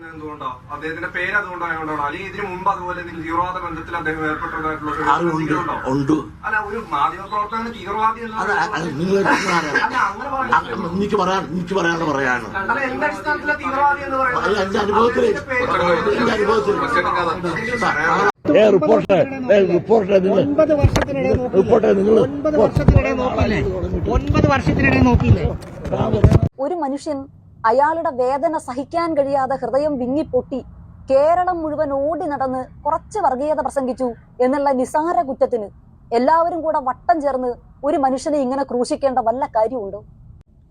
പറയുന്നത് എന്തുകൊണ്ടാ? അദ്ദേഹത്തിന്റെ പേര് അതുകൊണ്ടായതുകൊണ്ടാണോ അല്ലെങ്കിൽ ഇതിനു മുമ്പ് അതുപോലെ എന്തെങ്കിലും തീവ്രവാദ ബന്ധത്തിൽ അദ്ദേഹം ഏർപ്പെട്ടതായിട്ടുള്ള ഉണ്ട്. അല്ല ഒരു മാധ്യമ പ്രവർത്തകന് തീവ്രവാദി എനിക്ക് പറയാൻ എനിക്ക് പറയാനുള്ള പറയാണ് അല്ല എന്ത് തീവ്രവാദി എന്ന് പറയുന്നത് എന്റെ അനുഭവത്തിൽ എന്റെ അനുഭവത്തിൽ ഏ റിപ്പോർട്ട് നിങ്ങൾ? റിപ്പോർട്ട് ഒൻപത് വർഷത്തിനിടെ നോക്കിയില്ലേ? ഒരു മനുഷ്യൻ അയാളുടെ വേദന സഹിക്കാൻ കഴിയാതെ ഹൃദയം വിങ്ങിപ്പൊട്ടി കേരളം മുഴുവൻ ഓടി നടന്ന് കുറച്ച് വർഗീയത പ്രസംഗിച്ചു എന്നുള്ള നിസാര കുറ്റത്തിന് എല്ലാവരും കൂടെ വട്ടം ചേർന്ന് ഒരു മനുഷ്യനെ ഇങ്ങനെ ക്രൂശിക്കേണ്ട വല്ല കാര്യമുണ്ടോ?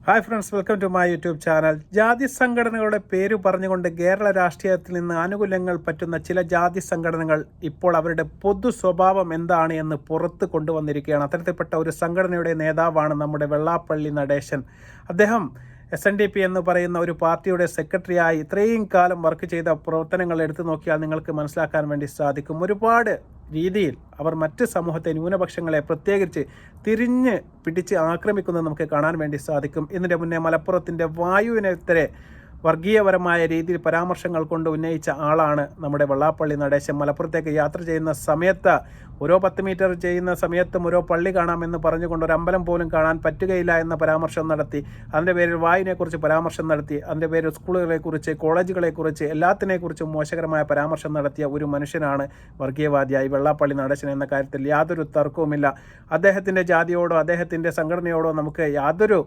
Hi friends welcome to my YouTube channel ജാതി സംഘടനകളുടെ പേര് പറഞ്ഞുകൊണ്ട് കേരള രാഷ്ട്രീയത്തിൽ നിന്ന് ആനുകൂല്യങ്ങൾ പറ്റുന്ന ചില ജാതി സംഘടനകൾ ഇപ്പോൾ അവരുടെ പൊതു സ്വഭാവം എന്താണ് എന്ന് പുറത്ത് കൊണ്ടുവന്നിരിക്കുകയാണ്. അത്തരത്തിൽപ്പെട്ട ഒരു സംഘടനയുടെ നേതാവാണ് നമ്മുടെ വെള്ളാപ്പള്ളി നടേശൻ. അദ്ദേഹം എസ് എൻ ഡി പി എന്ന് പറയുന്ന ഒരു പാർട്ടിയുടെ സെക്രട്ടറിയായി ഇത്രയും കാലം വർക്ക് ചെയ്ത പ്രവർത്തനങ്ങൾ എടുത്തു നോക്കിയാൽ നിങ്ങൾക്ക് മനസ്സിലാക്കാൻ വേണ്ടി സാധിക്കും. ഒരുപാട് രീതിയിൽ അവർ മറ്റ് സമൂഹത്തെ ന്യൂനപക്ഷങ്ങളെ പ്രത്യേകിച്ച് തിരിഞ്ഞ് പിടിച്ച് ആക്രമിക്കുന്നത് നമുക്ക് കാണാൻ വേണ്ടി സാധിക്കും. ഇതിന്റെ മുന്നേ മലപ്പുറത്തിന്റെ വായുവിനെതിരെ വർഗീയപരമായ രീതിയിൽ പരാമർശങ്ങൾ കൊണ്ട് ഉന്നയിച്ച ആളാണ് നമ്മുടെ വെള്ളാപ്പള്ളി നടേശൻ. മലപ്പുറത്തേക്ക് യാത്ര ചെയ്യുന്ന സമയത്ത് ഓരോ പത്ത് മീറ്റർ ചെയ്യുന്ന സമയത്തും ഓരോ പള്ളി കാണാമെന്ന് പറഞ്ഞുകൊണ്ട് ഒരു അമ്പലം പോലും കാണാൻ പറ്റുകയില്ല എന്ന പരാമർശം നടത്തി അതിന്റെ പേരിൽ വായുവിനെക്കുറിച്ച് പരാമർശം നടത്തി അതിന്റെ പേരിൽ സ്കൂളുകളെക്കുറിച്ച് കോളേജുകളെക്കുറിച്ച് എല്ലാത്തിനെക്കുറിച്ചും മോശകരമായ പരാമർശം നടത്തിയ ഒരു മനുഷ്യനാണ് വർഗീയവാദിയായി വെള്ളാപ്പള്ളി നടേശൻ എന്ന കാര്യത്തിൽ യാതൊരു തർക്കവുമില്ല. അദ്ദേഹത്തിന്റെ ജാതിയോടോ അദ്ദേഹത്തിന്റെ സംഘടനയോടോ നമുക്ക് യാതൊരു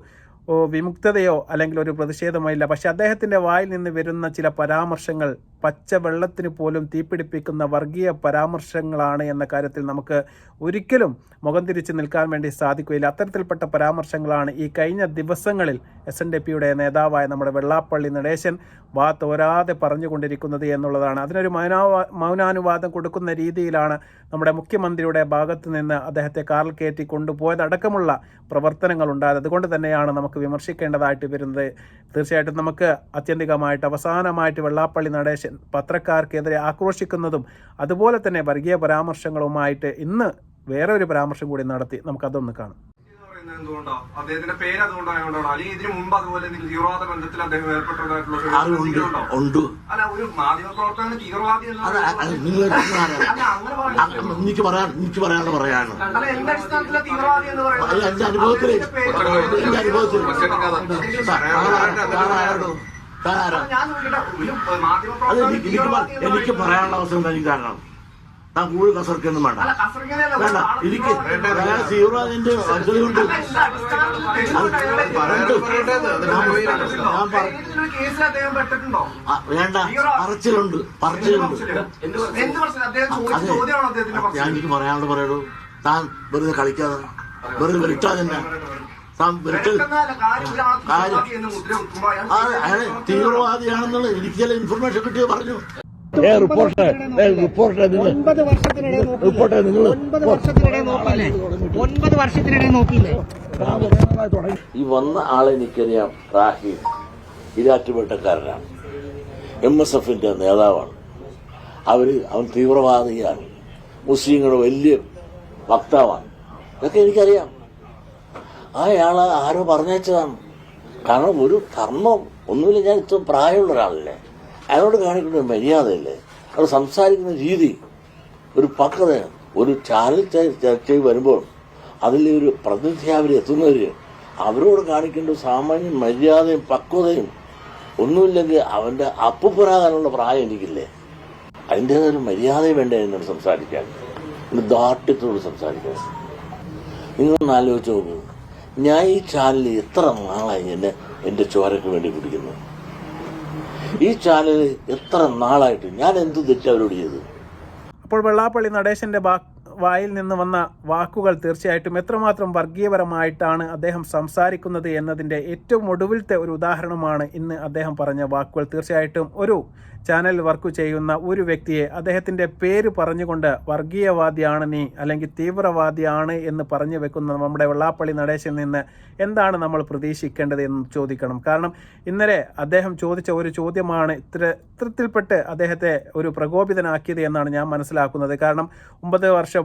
വിമുക്തതയോ അല്ലെങ്കിൽ ഒരു പ്രതിഷേധമോ ഇല്ല. പക്ഷെ അദ്ദേഹത്തിന്റെ വായിൽ നിന്ന് വരുന്ന ചില പരാമർശങ്ങൾ പച്ച വെള്ളത്തിന് പോലും തീപിടിപ്പിക്കുന്ന വർഗീയ പരാമർശങ്ങളാണ് എന്ന കാര്യത്തിൽ നമുക്ക് ഒരിക്കലും മുഖം തിരിച്ച് നിൽക്കാൻ വേണ്ടി സാധിക്കുകയില്ല. അത്തരത്തിൽപ്പെട്ട പരാമർശങ്ങളാണ് ഈ കഴിഞ്ഞ ദിവസങ്ങളിൽ എസ് എൻ ഡി പിയുടെ നേതാവായ നമ്മുടെ വെള്ളാപ്പള്ളി നടേശൻ വാ തോരാതെ പറഞ്ഞുകൊണ്ടിരിക്കുന്നത് എന്നുള്ളതാണ്. അതിനൊരു മൗനാവാ മൗനാനുവാദം കൊടുക്കുന്ന രീതിയിലാണ് നമ്മുടെ മുഖ്യമന്ത്രിയുടെ ഭാഗത്ത് നിന്ന് അദ്ദേഹത്തെ കാറിൽ കയറ്റി കൊണ്ടുപോയതടക്കമുള്ള പ്രവർത്തനങ്ങൾ ഉണ്ടായത് അതുകൊണ്ട് തന്നെയാണ് നമുക്ക് വിമർശിക്കേണ്ടതായിട്ട് വരുന്നത്. തീർച്ചയായിട്ടും നമുക്ക് ആത്യന്തികമായിട്ട് അവസാനമായിട്ട് വെള്ളാപ്പള്ളി നടേശൻ പത്രക്കാർക്കെതിരെ ആക്രോശിക്കുന്നതും അതുപോലെ തന്നെ വർഗീയ പരാമർശങ്ങളുമായിട്ട് ഇന്ന് വേറെ ഒരു പരാമർശം കൂടി നടത്തി നമുക്കതൊന്ന് കാണാം. അദ്ദേഹത്തിന്റെ പേര് അതുകൊണ്ടായതുകൊണ്ടാണോ അല്ലെങ്കിൽ ഇതിനു മുമ്പ് അതുപോലെ തീവ്രവാദ ബന്ധത്തിൽ അദ്ദേഹം ഏർപ്പെട്ടതായിട്ടുള്ള ഉണ്ടോ ഉണ്ട്. അല്ല ഒരു മാധ്യമ പ്രവർത്തകന് തീവ്രവാദി എനിക്ക് പറയാൻ എനിക്ക് പറയാനുള്ള പറയാണ്. എന്റെ അനുഭവത്തിൽ എന്റെ അനുഭവത്തിൽ എനിക്ക് പറയാനുള്ള അവസരം തനിക്ക് കാരണം താൻ കൂടുതൽ കസർക്കൊന്നും വേണ്ട. വേണ്ട എനിക്ക് ഞാൻ അദ്ദേഹം പെട്ടിട്ടുണ്ടോ? വേണ്ട. പറച്ചിലുണ്ട്. പറച്ചിലുണ്ട്. അതെ. ഞാൻ എനിക്ക് പറയാനുള്ളത് പറയുള്ളൂ താൻ വെറുതെ കളിക്കാതെ വെറുതെ വിരട്ടാ തന്നെ. അയാൾ തീവ്രവാദിയാണെന്നുള്ള എനിക്ക് ചില ഇൻഫർമേഷൻ കിട്ടിയ പറഞ്ഞു. ഏ റിപ്പോർട്ട് ഏ റിപ്പോർട്ട് ഒൻപത് വർഷത്തിനിടെ? റിപ്പോർട്ട് നിങ്ങൾ ഒൻപത് വർഷത്തിനിടെ നോക്കിയില്ലേ? ഒൻപത് വർഷത്തിനിടെ നോക്കിയില്ലേ? ഈ വന്ന ആളെ എനിക്കറിയാം റാഹി. ഇരാറ്റുപേട്ടക്കാരനാണ് എം എസ് എഫിന്റെ നേതാവാണ്. അവർ അവൻ തീവ്രവാദിയാണ്. മുസ്ലിങ്ങളുടെ വലിയ വക്താവാണ്. ഇതൊക്കെ എനിക്കറിയാം. അയാൾ ആരോ പറഞ്ഞേച്ചതാണ് കാരണം ഒരു കർമ്മം ഒന്നുമില്ല ഞാൻ ഇത്ര പ്രായമുള്ള ഒരാളല്ലേ. അയാളോട് കാണിക്കുന്ന മര്യാദയില്ലേ. അവർ സംസാരിക്കുന്ന രീതി ഒരു പക്വതയാണ് ഒരു ചാനൽ ചർച്ച വരുമ്പോൾ അതിൽ ഒരു പ്രതിനിധി അവർ എത്തുന്നവര് അവരോട് കാണിക്കേണ്ട സാമാന്യ മര്യാദയും പക്വതയും ഒന്നുമില്ലെങ്കിൽ അവന്റെ അപ്പുപുരാകാനുള്ള പ്രായം എനിക്കില്ലേ. അതിന്റെതൊരു മര്യാദയും വേണ്ട എന്നോട് സംസാരിക്കാൻ. ദാർഢ്യത്തോട് സംസാരിക്കാൻ നിങ്ങളൊന്ന് ആലോചിച്ച് നോക്കൂ. ഞാൻ ഈ ചാനലിൽ എത്ര നാളായി എന്നെ എന്റെ ചോരയ്ക്ക് വേണ്ടി കുടിക്കുന്നു ഈ ചാനൽ എത്ര നാളായിട്ട് ഞാൻ എന്ത് തെറ്റ് അവരോട് ചെയ്തു? അപ്പോൾ വെള്ളാപ്പള്ളി നടേശന്റെ വായിൽ നിന്ന് വന്ന വാക്കുകൾ തീർച്ചയായിട്ടും എത്രമാത്രം വർഗീയപരമായിട്ടാണ് അദ്ദേഹം സംസാരിക്കുന്നത് എന്നതിന്റെ ഏറ്റവും ഒടുവിലത്തെ ഒരു ഉദാഹരണമാണ് ഇന്ന് അദ്ദേഹം പറഞ്ഞ വാക്കുകൾ. തീർച്ചയായിട്ടും ഒരു ചാനൽ വർക്ക് ചെയ്യുന്ന ഒരു വ്യക്തിയെ അദ്ദേഹത്തിന്റെ പേര് പറഞ്ഞുകൊണ്ട് വർഗീയവാദിയാണ് നീ അല്ലെങ്കിൽ തീവ്രവാദിയാണ് എന്ന് പറഞ്ഞു വെക്കുന്ന നമ്മുടെ വെള്ളാപ്പള്ളി നടേശിൽ നിന്ന് എന്താണ് നമ്മൾ പ്രതീക്ഷിക്കേണ്ടത് എന്ന് ചോദിക്കണം. കാരണം ഇന്നലെ അദ്ദേഹം ചോദിച്ച ഒരു ചോദ്യമാണ് ഇത്ര ഇത്തരത്തിൽപ്പെട്ട് അദ്ദേഹത്തെ ഒരു പ്രകോപിതനാക്കിയത് എന്നാണ് ഞാൻ മനസ്സിലാക്കുന്നത്. കാരണം ഒമ്പത് വർഷം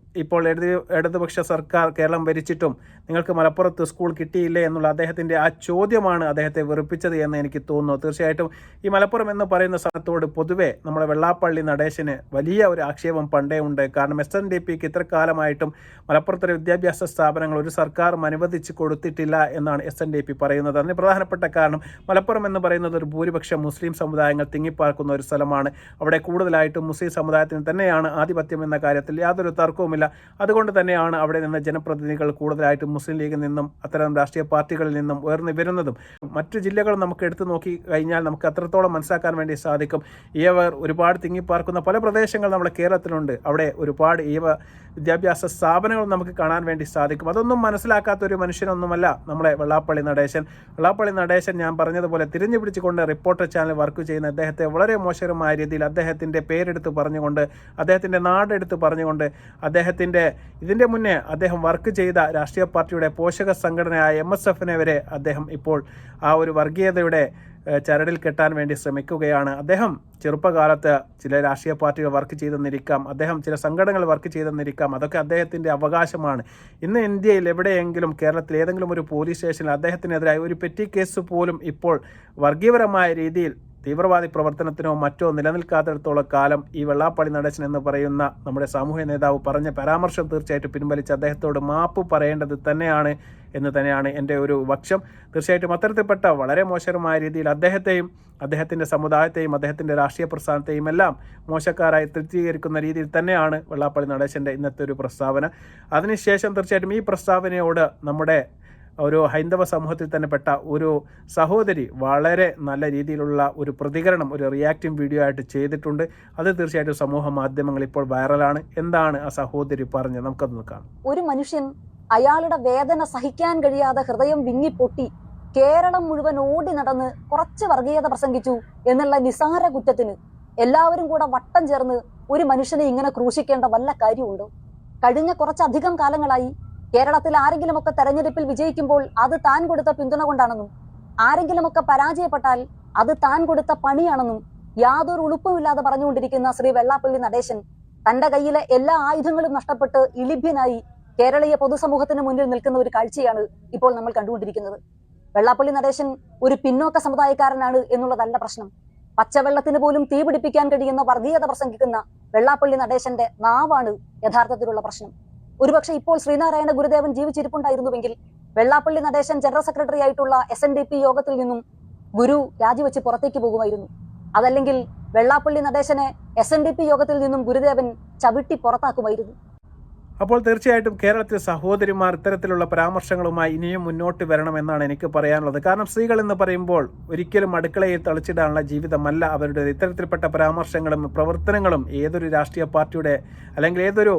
ഇപ്പോൾ ഇടതു ഇടതുപക്ഷ സർക്കാർ കേരളം ഭരിച്ചിട്ടും നിങ്ങൾക്ക് മലപ്പുറത്ത് സ്കൂൾ കിട്ടിയില്ലേ എന്നുള്ള അദ്ദേഹത്തിന്റെ ആ ചോദ്യമാണ് അദ്ദേഹത്തെ വെറുപ്പിച്ചത് എന്ന് എനിക്ക് തോന്നുന്നു. തീർച്ചയായിട്ടും ഈ മലപ്പുറം എന്ന് പറയുന്ന സ്ഥലത്തോട് പൊതുവെ നമ്മുടെ വെള്ളാപ്പള്ളി നടേശന് വലിയ ഒരു ആക്ഷേപം പണ്ടേ ഉണ്ട്. കാരണം എസ് എൻ ഡി പിക്ക് ഇത്ര കാലമായിട്ടും മലപ്പുറത്തെ വിദ്യാഭ്യാസ സ്ഥാപനങ്ങൾ ഒരു സർക്കാരും അനുവദിച്ച് കൊടുത്തിട്ടില്ല എന്നാണ് എസ് എൻ ഡി പി പറയുന്നത്. അതിന് പ്രധാനപ്പെട്ട കാരണം മലപ്പുറം എന്ന് പറയുന്നത് ഒരു ഭൂരിപക്ഷം മുസ്ലിം സമുദായങ്ങൾ തിങ്ങിപ്പാർക്കുന്ന ഒരു സ്ഥലമാണ്. അവിടെ കൂടുതലായിട്ടും മുസ്ലിം സമുദായത്തിന് തന്നെയാണ് ആധിപത്യം എന്ന കാര്യത്തിൽ യാതൊരു തർക്കവുമില്ല. അതുകൊണ്ട് തന്നെയാണ് അവിടെ നിന്ന് ജനപ്രതിനിധികൾ കൂടുതലായിട്ടും മുസ്ലിം ലീഗിൽ നിന്നും അത്തരം രാഷ്ട്രീയ പാർട്ടികളിൽ നിന്നും ഉയർന്നു വരുന്നതും. മറ്റു ജില്ലകൾ നമുക്ക് എടുത്തു നോക്കി കഴിഞ്ഞാൽ നമുക്ക് അത്രത്തോളം മനസ്സിലാക്കാൻ വേണ്ടി സാധിക്കും. ഈവർ ഒരുപാട് തിങ്ങിപ്പാർക്കുന്ന പല പ്രദേശങ്ങൾ നമ്മുടെ കേരളത്തിലുണ്ട്. അവിടെ ഒരുപാട് ഈവ വിദ്യാഭ്യാസ സ്ഥാപനങ്ങൾ നമുക്ക് കാണാൻ വേണ്ടി സാധിക്കും. അതൊന്നും മനസ്സിലാക്കാത്ത ഒരു മനുഷ്യനൊന്നുമല്ല നമ്മുടെ വെള്ളാപ്പള്ളി നടേശൻ. വെള്ളാപ്പള്ളി നടേശൻ ഞാൻ പറഞ്ഞതുപോലെ തിരിഞ്ഞു പിടിച്ചുകൊണ്ട് റിപ്പോർട്ടർ ചാനൽ വർക്ക് ചെയ്യുന്ന അദ്ദേഹത്തെ വളരെ മോശകരമായ രീതിയിൽ അദ്ദേഹത്തിന്റെ പേരെടുത്ത് പറഞ്ഞുകൊണ്ട് അദ്ദേഹത്തിന്റെ നാടെടുത്ത് പറഞ്ഞുകൊണ്ട് അദ്ദേഹത്തിന്റെ ഇതിന്റെ മുന്നേ അദ്ദേഹം വർക്ക് ചെയ്ത രാഷ്ട്രീയ പാർട്ടിയുടെ പോഷക സംഘടനയായ എം എസ് എഫിനെ വരെ അദ്ദേഹം ഇപ്പോൾ ആ ഒരു വർഗീയതയുടെ ചരടിൽ കെട്ടാൻ വേണ്ടി ശ്രമിക്കുകയാണ്. അദ്ദേഹം ചെറുപ്പകാലത്ത് ചില രാഷ്ട്രീയ പാർട്ടികൾ വർക്ക് ചെയ്തെന്നിരിക്കാം അദ്ദേഹം ചില സംഘടനകൾ വർക്ക് ചെയ്തെന്നിരിക്കാം അതൊക്കെ അദ്ദേഹത്തിന്റെ അവകാശമാണ്. ഇന്ന് ഇന്ത്യയിൽ എവിടെയെങ്കിലും കേരളത്തിൽ ഏതെങ്കിലും ഒരു പോലീസ് സ്റ്റേഷനിൽ അദ്ദേഹത്തിനെതിരായ ഒരു പെറ്റി കേസ് പോലും ഇപ്പോൾ വർഗീയപരമായ രീതിയിൽ തീവ്രവാദി പ്രവർത്തനത്തിനോ മറ്റോ നിലനിൽക്കാത്തിടത്തോളം കാലം ഈ വെള്ളാപ്പള്ളി നടേശൻ എന്ന് പറയുന്ന നമ്മുടെ സാമൂഹ്യ നേതാവ് പറഞ്ഞ പരാമർശം തീർച്ചയായിട്ടും പിൻവലിച്ച് അദ്ദേഹത്തോട് മാപ്പ് പറയേണ്ടത് തന്നെയാണ് എന്ന് തന്നെയാണ് എന്റെ ഒരു പക്ഷം. തീർച്ചയായിട്ടും അത്തരത്തിൽപ്പെട്ട വളരെ മോശകരമായ രീതിയിൽ അദ്ദേഹത്തെയും അദ്ദേഹത്തിന്റെ സമുദായത്തെയും അദ്ദേഹത്തിന്റെ രാഷ്ട്രീയ പ്രസ്ഥാനത്തെയും എല്ലാം മോശക്കാരായി തൃപ്തീകരിക്കുന്ന രീതിയിൽ തന്നെയാണ് വെള്ളാപ്പള്ളി നടേശന്റെ ഇന്നത്തെ ഒരു പ്രസ്താവന. അതിനുശേഷം തീർച്ചയായിട്ടും ഈ പ്രസ്താവനയോട് നമ്മുടെ ഒരു ഹൈന്ദവ സമൂഹത്തിൽ തന്നെ പെട്ട ഒരു സഹോദരി വളരെ നല്ല രീതിയിലുള്ള ഒരു പ്രതികരണം ഒരു റിയാക്റ്റിംഗ് വീഡിയോ ആയിട്ട് ചെയ്തിട്ടുണ്ട്. അത് തീർച്ചയായിട്ടും സമൂഹ മാധ്യമങ്ങൾ ഇപ്പോൾ വൈറലാണ് എന്താണ് ആ സഹോദരി പറഞ്ഞത്? നമുക്കത് കാണാം. ഒരു മനുഷ്യൻ അയാളുടെ വേദന സഹിക്കാൻ കഴിയാതെ ഹൃദയം വിങ്ങിപ്പൊട്ടി കേരളം മുഴുവൻ ഓടി നടന്ന് കുറച്ച് വർഗീയത പ്രസംഗിച്ചു എന്നുള്ള നിസാര കുറ്റത്തിന് എല്ലാവരും കൂടെ വട്ടം ചേർന്ന് ഒരു മനുഷ്യനെ ഇങ്ങനെ ക്രൂശിക്കേണ്ട വല്ല കാര്യമുണ്ടോ? കഴിഞ്ഞ കുറച്ചധികം കാലങ്ങളായി കേരളത്തിൽ ആരെങ്കിലുമൊക്കെ തെരഞ്ഞെടുപ്പിൽ വിജയിക്കുമ്പോൾ അത് താൻ കൊടുത്ത പിന്തുണ കൊണ്ടാണെന്നും ആരെങ്കിലുമൊക്കെ പരാജയപ്പെട്ടാൽ അത് താൻ കൊടുത്ത പണിയാണെന്നും യാതൊരു ഉളുപ്പുമില്ലാതെ പറഞ്ഞുകൊണ്ടിരിക്കുന്ന ശ്രീ വെള്ളാപ്പള്ളി നടേശൻ തന്റെ കയ്യിലെ എല്ലാ ആയുധങ്ങളും നഷ്ടപ്പെട്ട് ഇളിഭ്യനായി കേരളീയ പൊതുസമൂഹത്തിന് മുന്നിൽ നിൽക്കുന്ന ഒരു കാഴ്ചയാണ് ഇപ്പോൾ നമ്മൾ കണ്ടുകൊണ്ടിരിക്കുന്നത്. വെള്ളാപ്പള്ളി നടേശൻ ഒരു പിന്നോക്ക സമുദായക്കാരനാണ് എന്നുള്ളതല്ല പ്രശ്നം. പച്ചവെള്ളത്തിന് പോലും തീപിടിപ്പിക്കാൻ കഴിയുന്ന വർഗീയത പ്രസംഗിക്കുന്ന വെള്ളാപ്പള്ളി നടേശന്റെ നാവാണ് യഥാർത്ഥത്തിലുള്ള പ്രശ്നം. ഒരുപക്ഷെ ഇപ്പോൾ ശ്രീനാരായണ ഗുരുദേവൻ ജീവിച്ചിരിപ്പുണ്ടായിരുന്നുവെങ്കിൽ വെള്ളാപ്പള്ളി നടേശൻ ജനറൽ സെക്രട്ടറി ആയിട്ടുള്ള എസ് എൻ ഡി പി യോഗത്തിൽ നിന്നും ഗുരു രാജിവെച്ച് പുറത്തേക്ക് പോകുമായിരുന്നു. അതല്ലെങ്കിൽ വെള്ളാപ്പള്ളി നടേശനെ എസ് എൻ ഡി പി യോഗത്തിൽ നിന്നും ഗുരുദേവൻ ചവിട്ടി പുറത്താക്കുമായിരുന്നു. അപ്പോൾ തീർച്ചയായിട്ടും കേരളത്തിൽ സഹോദരിമാർ ഇത്തരത്തിലുള്ള പരാമർശങ്ങളുമായി ഇനിയും മുന്നോട്ട് വരണമെന്നാണ് എനിക്ക് പറയാനുള്ളത്. കാരണം സ്ത്രീകൾ എന്ന് പറയുമ്പോൾ ഒരിക്കലും അടുക്കളയിൽ തളിച്ചിടാനുള്ള ജീവിതമല്ല. അവരുടെ ഇത്തരത്തിൽപ്പെട്ട പരാമർശങ്ങളും പ്രവർത്തനങ്ങളും ഏതൊരു രാഷ്ട്രീയ പാർട്ടിയുടെ അല്ലെങ്കിൽ ഏതൊരു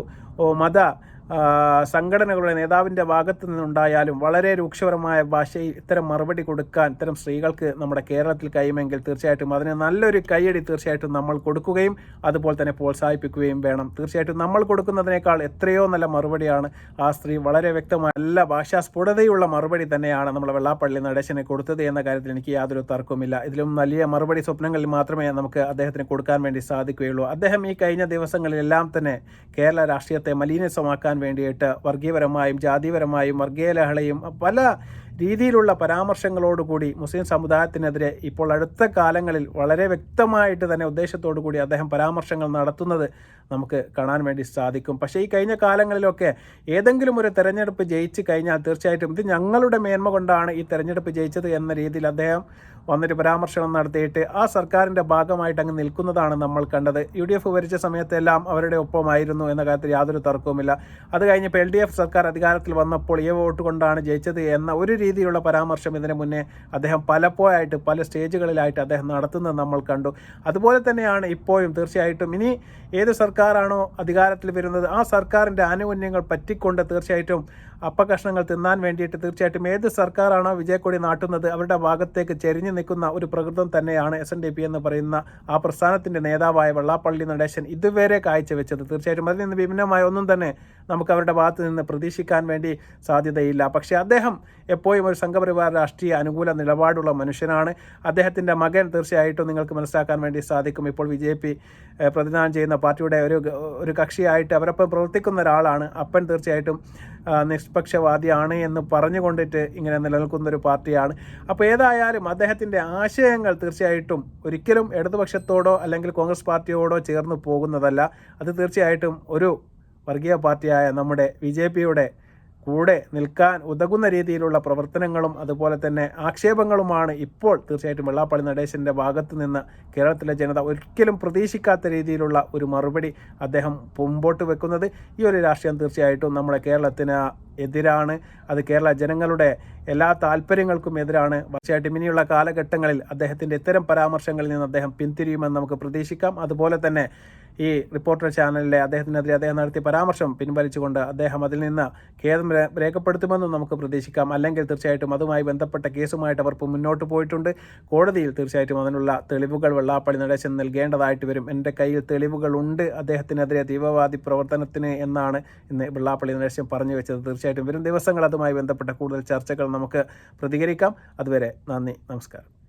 മത സംഘടനകളുടെ നേതാവിന്റെ ഭാഗത്തു നിന്നുണ്ടായാലും വളരെ രൂക്ഷപരമായ ഭാഷയിൽ ഇത്തരം മറുപടി കൊടുക്കാൻ ഇത്തരം സ്ത്രീകൾക്ക് നമ്മുടെ കേരളത്തിൽ കഴിയുമെങ്കിൽ തീർച്ചയായിട്ടും അതിന് നല്ലൊരു കൈയടി തീർച്ചയായിട്ടും നമ്മൾ കൊടുക്കുകയും അതുപോലെ തന്നെ പ്രോത്സാഹിപ്പിക്കുകയും വേണം. തീർച്ചയായിട്ടും നമ്മൾ കൊടുക്കുന്നതിനേക്കാൾ എത്രയോ നല്ല മറുപടിയാണ് ആ സ്ത്രീ. വളരെ വ്യക്തമായ നല്ല ഭാഷാ സ്ഫുടതയുള്ള മറുപടി തന്നെയാണ് നമ്മൾ വെള്ളാപ്പള്ളി നടേശന് കൊടുത്തത് എന്ന കാര്യത്തിൽ എനിക്ക് യാതൊരു തർക്കവുമില്ല. ഇതിലും വലിയ മറുപടി സ്വപ്നങ്ങളിൽ മാത്രമേ നമുക്ക് അദ്ദേഹത്തിന് കൊടുക്കാൻ വേണ്ടി സാധിക്കുകയുള്ളൂ. അദ്ദേഹം ഈ കഴിഞ്ഞ ദിവസങ്ങളിലെല്ലാം തന്നെ കേരള രാഷ്ട്രീയത്തെ മലിനസമാക്കാൻ വേണ്ടിയിട്ട് വർഗീയപരമായും ജാതിപരമായും വർഗീയ ലഹളയും പല രീതിയിലുള്ള പരാമർശങ്ങളോടുകൂടി മുസ്ലിം സമുദായത്തിനെതിരെ ഇപ്പോൾ അടുത്ത കാലങ്ങളിൽ വളരെ വ്യക്തമായിട്ട് തന്നെ ഉദ്ദേശത്തോടു കൂടി അദ്ദേഹം പരാമർശങ്ങൾ നടത്തുന്നത് നമുക്ക് കാണാൻ വേണ്ടി സാധിക്കും. പക്ഷേ ഈ കഴിഞ്ഞ കാലങ്ങളിലൊക്കെ ഏതെങ്കിലും ഒരു തെരഞ്ഞെടുപ്പ് ജയിച്ച് കഴിഞ്ഞാൽ തീർച്ചയായിട്ടും ഇത് ഞങ്ങളുടെ മേന്മ കൊണ്ടാണ് ഈ തെരഞ്ഞെടുപ്പ് ജയിച്ചത് എന്ന രീതിയിൽ അദ്ദേഹം വന്നിട്ട് പരാമർശനം നടത്തിയിട്ട് ആ സർക്കാരിന്റെ ഭാഗമായിട്ട് അങ്ങ് നിൽക്കുന്നതാണ് നമ്മൾ കണ്ടത്. യു ഡി എഫ് ഭരിച്ച സമയത്തെല്ലാം അവരുടെ ഒപ്പമായിരുന്നു എന്ന കാര്യത്തിൽ യാതൊരു തർക്കവുമില്ല. അത് കഴിഞ്ഞപ്പോൾ എൽ ഡി എഫ് സർക്കാർ അധികാരത്തിൽ വന്നപ്പോൾ ഈ വോട്ട് കൊണ്ടാണ് ജയിച്ചത് എന്ന ഒരു രീതിയിലുള്ള പരാമർശം ഇതിനു മുന്നേ അദ്ദേഹം പലപ്പോഴായിട്ട് പല സ്റ്റേജുകളിലായിട്ട് അദ്ദേഹം നടത്തുന്നത് നമ്മൾ കണ്ടു. അതുപോലെ തന്നെയാണ് ഇപ്പോഴും തീർച്ചയായിട്ടും ഇനി ഏത് സർക്കാരാണോ അധികാരത്തിൽ വരുന്നത് ആ സർക്കാരിന്റെ ആനുകൂല്യങ്ങൾ പറ്റിക്കൊണ്ട് തീർച്ചയായിട്ടും അപ്പകഷ്ണങ്ങൾ തിന്നാൻ വേണ്ടിയിട്ട് തീർച്ചയായിട്ടും ഏത് സർക്കാരാണോ വിജയക്കൊടി നാട്ടുന്നത് അവരുടെ ഭാഗത്തേക്ക് ചെരിഞ്ഞു നിൽക്കുന്ന ഒരു പ്രകൃതം തന്നെയാണ് എസ് എൻ ഡി പി എന്ന് പറയുന്ന ആ പ്രസ്ഥാനത്തിന്റെ നേതാവായ വെള്ളാപ്പള്ളി നടേശൻ ഇതുവരെ കാഴ്ചവെച്ചത്. തീർച്ചയായിട്ടും അതിൽ നിന്ന് വിഭിന്നമായ ഒന്നും തന്നെ നമുക്ക് അവരുടെ ഭാഗത്ത് നിന്ന് പ്രതീക്ഷിക്കാൻ വേണ്ടി സാധ്യതയില്ല. പക്ഷേ അദ്ദേഹം എപ്പോഴും എപ്പോഴും ഒരു സംഘപരിവാർ രാഷ്ട്രീയ അനുകൂല നിലപാടുള്ള മനുഷ്യനാണ്. അദ്ദേഹത്തിന്റെ മകൻ തീർച്ചയായിട്ടും നിങ്ങൾക്ക് മനസ്സിലാക്കാൻ വേണ്ടി സാധിക്കും. ഇപ്പോൾ ബി ജെ പി പ്രതിദാനം ചെയ്യുന്ന പാർട്ടിയുടെ ഒരു ഒരു കക്ഷിയായിട്ട് അവരൊപ്പം പ്രവർത്തിക്കുന്ന ഒരാളാണ്. അപ്പൻ തീർച്ചയായിട്ടും നിഷ്പക്ഷവാദിയാണ് എന്ന് പറഞ്ഞുകൊണ്ടിട്ട് ഇങ്ങനെ നിലനിൽക്കുന്ന ഒരു പാർട്ടിയാണ്. അപ്പോൾ ഏതായാലും അദ്ദേഹത്തിന്റെ ആശയങ്ങൾ തീർച്ചയായിട്ടും ഒരിക്കലും ഇടതുപക്ഷത്തോടോ അല്ലെങ്കിൽ കോൺഗ്രസ് പാർട്ടിയോടോ ചേർന്ന് പോകുന്നതല്ല. അത് തീർച്ചയായിട്ടും ഒരു വർഗീയ പാർട്ടിയായ നമ്മുടെ ബി ജെ പിയുടെ കൂടെ നിൽക്കാൻ ഉതകുന്ന രീതിയിലുള്ള പ്രവർത്തനങ്ങളും അതുപോലെ തന്നെ ആക്ഷേപങ്ങളുമാണ് ഇപ്പോൾ തീർച്ചയായിട്ടും വെള്ളാപ്പള്ളി നടേശന്റെ ഭാഗത്ത് നിന്ന് കേരളത്തിലെ ജനത ഒരിക്കലും പ്രതീക്ഷിക്കാത്ത രീതിയിലുള്ള ഒരു മറുപടി അദ്ദേഹം മുമ്പോട്ട് വെക്കുന്നത്. ഈ ഒരു രാഷ്ട്രീയം തീർച്ചയായിട്ടും നമ്മുടെ കേരളത്തിന് എതിരാണ്. അത് കേരള ജനങ്ങളുടെ എല്ലാ താല്പര്യങ്ങൾക്കും എതിരാണ്. തീർച്ചയായിട്ടും ഇനിയുള്ള കാലഘട്ടങ്ങളിൽ അദ്ദേഹത്തിന്റെ ഇത്തരം പരാമർശങ്ങളിൽ നിന്ന് അദ്ദേഹം പിന്തിരിയുമെന്ന് നമുക്ക് പ്രതീക്ഷിക്കാം. അതുപോലെ തന്നെ ഈ റിപ്പോർട്ടർ ചാനലിലെ അദ്ദേഹത്തിനെതിരെ അദ്ദേഹം നടത്തിയ പരാമർശം പിൻവലിച്ചുകൊണ്ട് അദ്ദേഹം അതിൽ നിന്ന് ഖേദം രേഖപ്പെടുത്തുമെന്നും നമുക്ക് പ്രതീക്ഷിക്കാം. അല്ലെങ്കിൽ തീർച്ചയായിട്ടും അതുമായി ബന്ധപ്പെട്ട കേസുമായിട്ട് അവർ മുന്നോട്ട് പോയിട്ടുണ്ട്. കോടതിയിൽ തീർച്ചയായിട്ടും അതിനുള്ള തെളിവുകൾ വെള്ളാപ്പള്ളി നടേശൻ നൽകേണ്ടതായിട്ട് വരും. എന്റെ കയ്യിൽ തെളിവുകൾ ഉണ്ട് അദ്ദേഹത്തിനെതിരെ തീവ്രവാദി പ്രവർത്തനത്തിന് എന്നാണ് ഇന്ന് വെള്ളാപ്പള്ളി നടേശൻ പറഞ്ഞു വെച്ചത്. തീർച്ചയായിട്ടും വരും ദിവസങ്ങൾ അതുമായി ബന്ധപ്പെട്ട കൂടുതൽ ചർച്ചകൾ നമുക്ക് പ്രതികരിക്കാം. അതുവരെ നന്ദി. നമസ്കാരം.